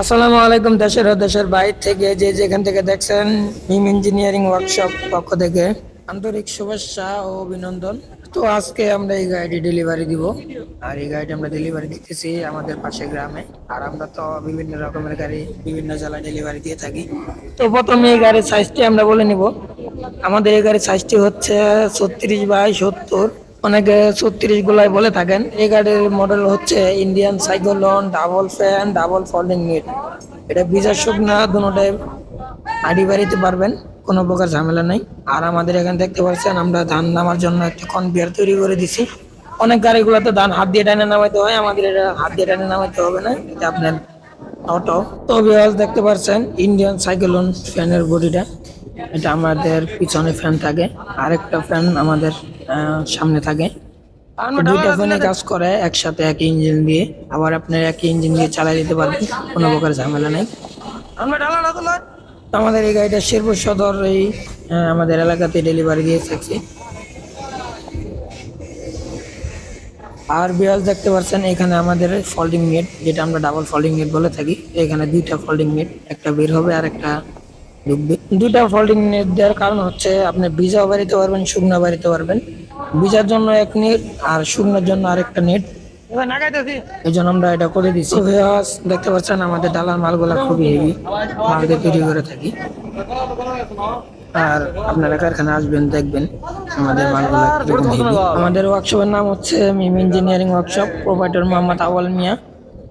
আসসালামু আলাইকুম দেশের ও দেশের বাইরে থেকে যে যেখান থেকে দেখছেন মিম ইঞ্জিনিয়ারিং ওয়ার্কশপ পক্ষ থেকে আন্তরিক শুভেচ্ছা ও অভিনন্দন। তো আজকে আমরা এই গাড়িটি ডেলিভারি দিব। আর এই গাড়িটি আমরা ডেলিভারি দিতেছি আমাদের পাশে গ্রামে। আর আমরা তো বিভিন্ন রকমের গাড়ি বিভিন্ন জেলায় ডেলিভারি দিয়ে থাকি। তো প্রথমে এই গাড়ির সাইজটি আমরা বলে নিব। আমাদের এই গাড়ির সাইজটি হচ্ছে ছত্রিশ বাই সত্তর। অনেকে ছত্রিশ গুলাই বলে থাকেন, এই গাড়ির মডেল হচ্ছে Indian cyclone double fan double folding meet এটা বিজার শুকনা দুটাই আড়ি বাড়িতে পারবেন, কোনো প্রকার ঝামেলা নেই। আর আমাদের এখানে দেখতে পাচ্ছেন, আমরা ধান নামার জন্য একটা কনভিয়ার তৈরি করে দিছি। অনেক গাড়িগুলোতে ধান হাত দিয়ে টানে নামাইতে হয়, আমাদের এটা হাত দিয়ে টানে নামাইতে হবে না, এটা আপনার অটো তো দেখতে পাচ্ছেন ইন্ডিয়ান সাইক্লোন ফ্যানের বডিটা এটা আমাদের পিছনে ফ্যান থাকে, আরেকটা ফ্যান আমাদের সামনে থাকে। দুইটা ফ্যানে কাজ করে একসাথে এক ইঞ্জিন দিয়ে। আবার আপনার এক ইঞ্জিন দিয়ে চালাই দিতে পারবেন কোনো প্রকার ঝামেলা নেই। আমাদের এই গাড়িটা শেরপুর সদর এই আমাদের এলাকাতে ডেলিভারি দিয়ে থাকছি। আর বিয়াস দেখতে পাচ্ছেন এখানে আমাদের ফোল্ডিং নেট যেটা আমরা ডাবল ফোল্ডিং নেট বলে থাকি এখানে দুইটা ফোল্ডিং নেট একটা বের হবে আর একটা ঢুকবে দুইটা ফোল্ডিং নেট দেওয়ার কারণ হচ্ছে আপনি বীজাও বাড়িতে পারবেন, শুকনো বাড়িতে পারবেন। বীজার জন্য এক নেট আর শুকনোর জন্য আরেকটা নেট এই জন্য আমরা এটা করে দিচ্ছি দেখতে পাচ্ছেন আমাদের ডালার মালগুলা খুবই হেভি মাল দিয়ে তৈরি করে থাকি। আর আপনারা কারখানা আসবেন, দেখবেন আমাদের মালগুলা কীরকম হেভি আমাদের ওয়ার্কশপের নাম হচ্ছে Mim engineering workshop provider Mohammad Awal Mia.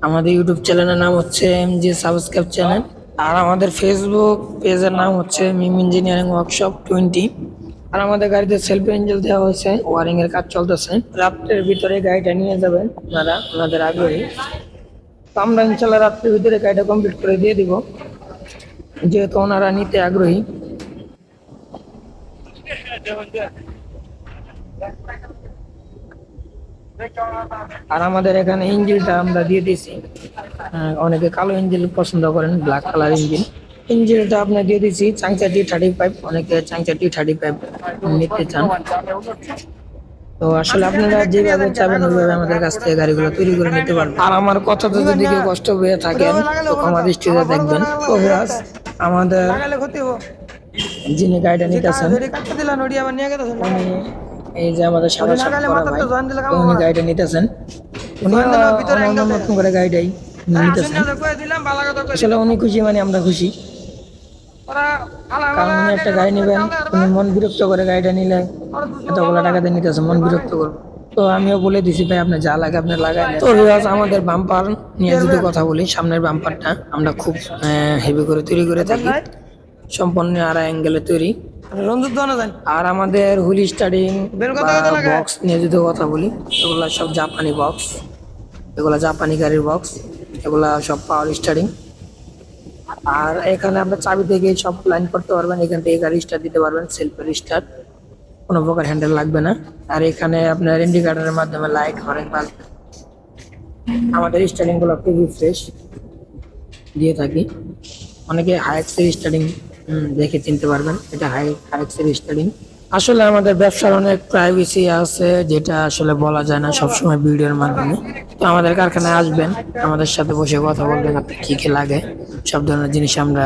আমাদের ইউটিউব চ্যানেলের নাম হচ্ছে এম জি সাবস্ক্রাইব চ্যানেল আর আমাদের ফেসবুক পেজের নাম হচ্ছে মিম ইঞ্জিনিয়ারিং ওয়ার্কশপ টোয়েন্টি আর আমাদের গাড়িতে সেলফ এঞ্জেল দেওয়া হয়েছে ওয়ারিং এর কাজ চলতেছে। রাত্রের ভিতরে গাড়িটা নিয়ে যাবেন, আপনারা আপনাদের আগ্রহী। তো আমরা ইনশাল্লাহ রাত্রের ভিতরে গাড়িটা কমপ্লিট করে দিয়ে দিব, যেহেতু ওনারা নিতে আগ্রহী। আর আমাদের এখানে ইঞ্জিনটা আমরা দিয়ে অনেকে কালো ইঞ্জিন পছন্দ করেন ব্ল্যাক কালার ইঞ্জিন ইঞ্জিনটা আপনি দিয়ে টি থার্টি ফাইভ অনেকে টি থার্টি ফাইভ নিতে চান। তো আসলে আপনারা যেভাবে চাবেন, ওইভাবে আমাদের কাছ থেকে গাড়িগুলো তৈরি করে নিতে পারবেন। আর আমার কথাতে যদি কেউ কষ্ট পেয়ে থাকেন, তো ক্ষমা দৃষ্টিতে দেখবেন। আমাদের যিনি গাড়িটা নিতেছেন উনি এই যে আমাদের সাদা সাদা করা ভাই তো উনি গাড়িটা নিতেছেন। উনি নতুন করে গাড়িটাই নিতেছেন। আসলে উনি খুশি মানে আমরা খুশি। কারণ উনি একটা গাড়ি নেবেন উনি মন বিরক্ত করে গাড়িটা নিলে। এতগুলো টাকা দিয়ে নিতেছে মন বিরক্ত করব তো আমিও বলে দিছি ভাই আপনার যা লাগে আপনি লাগাই তো রিয়াজ আমাদের বাম্পার নিয়ে যদি কথা বলি সামনের বাম্পারটা আমরা খুব হেভি করে তৈরি করে থাকি। সম্পূর্ণ আড়াই অ্যাঙ্গেলে তৈরি। আর আমাদের হুইল স্টার্টিং বক্স নিয়ে যদি কথা বলি এগুলা সব জাপানি বক্স। এগুলা জাপানি গাড়ির বক্স এগুলা সব পাওয়ার স্টার্টিং আর এখানে আপনার চাবি থেকে সব লাইন করতে পারবেন এখান থেকে গাড়ি স্টার্ট দিতে পারবেন সেলফের স্টার্ট কোনো প্রকার হ্যান্ডেল লাগবে না। আর এখানে আপনার ইন্ডিকেটারের মাধ্যমে লাইট হরেন বাল্ব আমাদের স্টার্টিংগুলো খুবই ফ্রেশ দিয়ে থাকি। অনেকে হাইক্সের স্টার্টিং দেখে চিনতে পারবেন। এটা হাই হাইক্সের স্টার্টিং আসলে আমাদের ব্যবসার অনেক প্রাইভেসি আছে, যেটা আসলে বলা যায় না সবসময় ভিডিওর মাধ্যমে। তো আমাদের কারখানায় আসবেন, আমাদের সাথে বসে কথা বলবেন আপনি কী কী লাগে, সব ধরনের জিনিস আমরা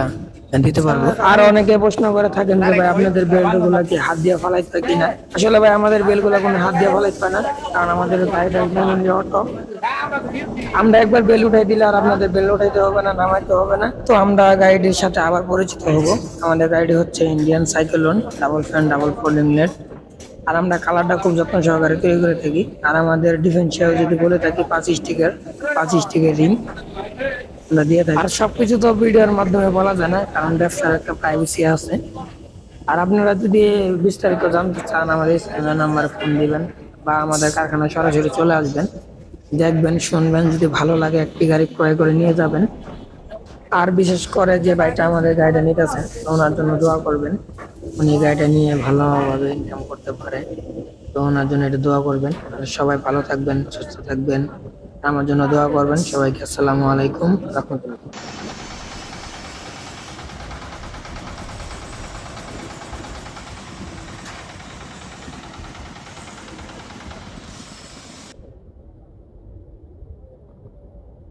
দিতে পারব। আর অনেকে প্রশ্ন করে থাকেন যে ভাই, আপনাদের বেল্টগুলো কি হাত দিয়ে ফলাইতে কিনা? আসলে ভাই, আমাদের বেল্টগুলো কোনো হাত দিয়ে ফলাইতে হয় না, কারণ আমাদের গাড়িটা অটো। আমরা একবার বেল উঠাই দিলে আর আপনাদের বেল উঠাইতে হবে না, নামাইতে হবে না। তো আমরা গাড়িটির সাথে আবার পরিচিত হব। আমাদের গাড়িটি হচ্ছে Indian cyclone double fan double folding net আর আমরা কালারটা খুব যত্ন সহকারে তৈরি করে থাকি। আর আমাদের ডিফেন্সিয়াল যদি বলে থাকি, পাঁচ স্টিকের পাঁচ স্টিকের রিং দিয়ে আর সবকিছু তো ভিডিওর মাধ্যমে বলা যায় না, কারণ ব্যবসার একটা প্রাইভেসি আছে। আর আপনারা যদি বিস্তারিত জানতে চান, আমাদের স্ক্রিনের নাম্বারে ফোন দিবেন বা আমাদের কারখানায় সরাসরি চলে আসবেন। দেখবেন, শুনবেন, যদি ভালো লাগে একটি গাড়ি ক্রয় করে নিয়ে যাবেন। আর বিশেষ করে যে ভাইটা আমাদের গাড়িটা নিতেছে, ওনার জন্য দোয়া করবেন। উনি গাড়িটা নিয়ে ভালোভাবে ইনকাম করতে পারে। তো ওনার জন্য এটা দোয়া করবেন। সবাই ভালো থাকবেন, সুস্থ থাকবেন। আমার জন্য দোয়া করবেন। সবাইকে আসসালামু আলাইকুম রহমতুল্লাহ।